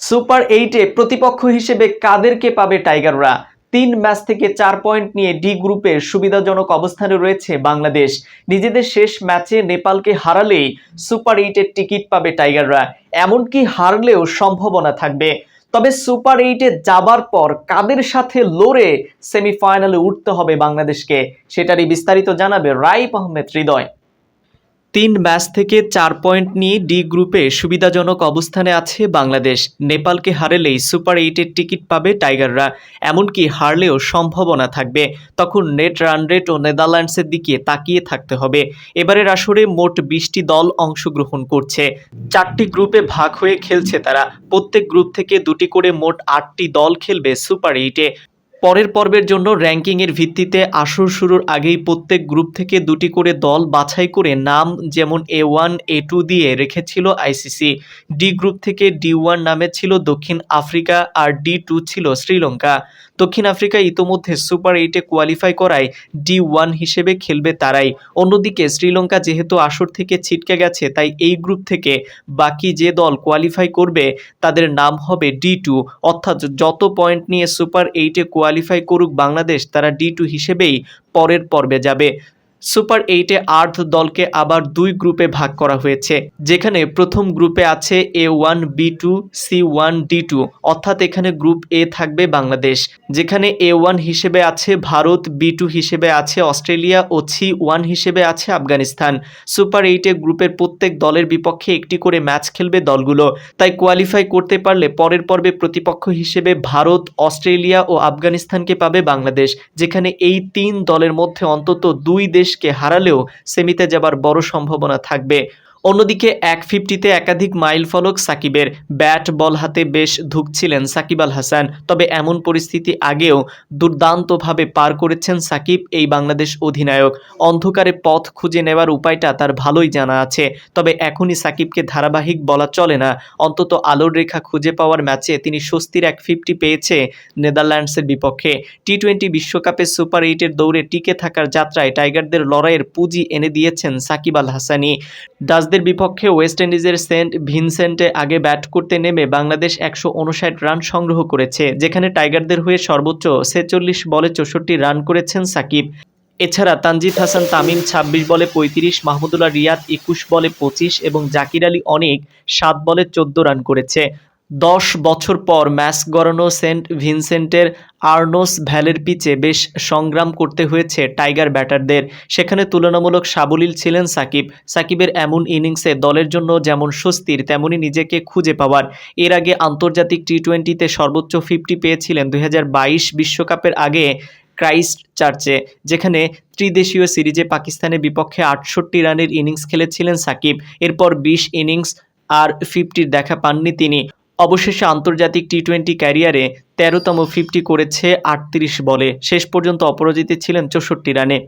Super এইটে প্রতিপক্ষ হিসেবে কাদেরকে পাবে টাইগাররা? তিন ম্যাচ থেকে চার পয়েন্ট নিয়ে ডি গ্রুপের সুবিধাজনক অবস্থানে রয়েছে বাংলাদেশ। নিজেদের শেষ ম্যাচে নেপালকে হারালেই সুপার এইটের টিকিট পাবে টাইগাররা। এমনকি হারলেও সম্ভাবনা থাকবে। তবে সুপার এইটে যাবার পর কাদের সাথে লড়ে সেমিফাইনালে উঠতে হবে বাংলাদেশকে? সেটারই বিস্তারিত জানাবে রাইপ আহমেদ হৃদয়। তিন ম্যাচ থেকে চার পয়েন্ট নিয়ে ডি গ্রুপে সুবিধাজনক অবস্থানে আছে বাংলাদেশ। নেপালকে হারালেই সুপার এইটের টিকিট পাবে টাইগাররা। এমনকি হারলেও সম্ভাবনা থাকবে। তখন নেট রান রেট ও নেদারল্যান্ডসের দিকে তাকিয়ে থাকতে হবে। এবারের আসরে মোট বিশটি দল অংশগ্রহণ করছে। চারটি গ্রুপে ভাগ হয়ে খেলছে তারা। প্রত্যেক গ্রুপ থেকে দুটি করে মোট আটটি দল খেলবে সুপার এইটে। পরের পর্বের জন্য র্যাঙ্কিংয়ের ভিত্তিতে আসর শুরুর আগেই প্রত্যেক গ্রুপ থেকে দুটি করে দল বাছাই করে নাম যেমন এ ওয়ান এ টু দিয়ে রেখেছিল আইসিসি ডি গ্রুপ থেকে ডি ওয়ান নামে ছিল দক্ষিণ আফ্রিকা আর ডি টু ছিল শ্রীলঙ্কা। দক্ষিণ আফ্রিকা ইতোমধ্যে সুপার এইটে কোয়ালিফাই করায় ডি ওয়ান হিসেবে খেলবে তারাই। অন্যদিকে শ্রীলঙ্কা যেহেতু আসর থেকে ছিটকে গেছে, তাই এই গ্রুপ থেকে বাকি যে দল কোয়ালিফাই করবে, তাদের নাম হবে ডি টু অর্থাৎ যত পয়েন্ট নিয়ে সুপার এইটে কোয়ালিফাই করুক বাংলাদেশ তারা ডি টু হিসেবেই পরের পর্বে যাবে। সুপার এইটে আট দলকে আবার দুই গ্রুপে ভাগ করা হয়েছে, যেখানে প্রথম গ্রুপে আছে A one, B two, C one, D two, অর্থাৎ এখানে গ্রুপ এ থাকবে বাংলাদেশ, যেখানে এ ওয়ান হিসেবে আছে ভারত, বি টু হিসেবে আছে অস্ট্রেলিয়া ও সি ওয়ান হিসেবে আছে আফগানিস্তান। সুপার এইটে গ্রুপের প্রত্যেক দলের বিপক্ষে একটি করে ম্যাচ খেলবে দলগুলো, তাই কোয়ালিফাই করতে পারলে পরের পর্বে প্রতিপক্ষ হিসেবে ভারত, অস্ট্রেলিয়া ও আফগানিস্তানকে পাবে বাংলাদেশ, যেখানে এই তিন দলের মধ্যে অন্তত দুই দেশকে হারালেও সেমিতে যাবার বড় সম্ভাবনা থাকবে। অন্যদিকে এক ফিফটিতে একাধিক মাইল ফলক সাকিবের ব্যাট বল হাতে বেশ ধুকছিলেন সাকিব আল হাসান। তবে এমন পরিস্থিতি আগেও দুর্দান্তভাবে পার করেছেন সাকিব এই বাংলাদেশ অধিনায়ক। অন্ধকারে পথ খুঁজে নেওয়ার উপায়টা তার ভালোই জানা আছে। তবে এখনই সাকিবকে ধারাবাহিক বলা চলে না। অন্তত আলোর রেখা খুঁজে পাওয়ার ম্যাচে তিনি স্বস্তির এক ফিফটি পেয়েছে নেদারল্যান্ডসের বিপক্ষে। টি টোয়েন্টি বিশ্বকাপে সুপার এইটের দৌড়ে টিকে থাকার যাত্রায় টাইগারদের লড়াইয়ের পুঁজি এনে দিয়েছেন সাকিব আল হাসানি ডাচদের বিপক্ষে ওয়েস্ট ইন্ডিজের সেন্ট ভিনসেন্টে আগে ব্যাট করতে নেমে বাংলাদেশ একশো উনষাট রান সংগ্রহ করেছে, যেখানে টাইগারদের হয়ে সর্বোচ্চ ছেচল্লিশ বলে চৌষট্টি রান করেছেন সাকিব। এছাড়া তানজিদ হাসান, তামিম ২৬ বলে পঁয়ত্রিশ, মাহমুদুল্লাহ রিয়াদ একুশ বলে পঁচিশ এবং জাকির আলী অনেক সাত বলে চোদ্দ রান করেছে। দশ বছর পর ম্যাচ গড়ানো সেন্ট ভিনসেন্টের আর্নোস ভ্যালের পিচে বেশ সংগ্রাম করতে হয়েছে টাইগার ব্যাটারদের। সেখানে তুলনামূলক সাবলীল ছিলেন সাকিব। সাকিবের এমন ইনিংসে দলের জন্য যেমন স্বস্তির তেমনই নিজেকে খুঁজে পাওয়ার। এর আগে আন্তর্জাতিক টি টোয়েন্টিতে সর্বোচ্চ ফিফটি পেয়েছিলেন দুই বিশ্বকাপের আগে ক্রাইস্ট চার্চে যেখানে ত্রিদেশীয় সিরিজে পাকিস্তানের বিপক্ষে আটষট্টি রানের ইনিংস খেলেছিলেন সাকিব। এরপর বিশ ইনিংস আর ফিফটির দেখা পাননি তিনি। অবশেষে আন্তর্জাতিক টি টোয়েন্টি ক্যারিয়ারে তেরোতম ফিফটি করেছে আটত্রিশ বলে। শেষ পর্যন্ত অপরাজিত ছিলেন চৌষট্টি রানে।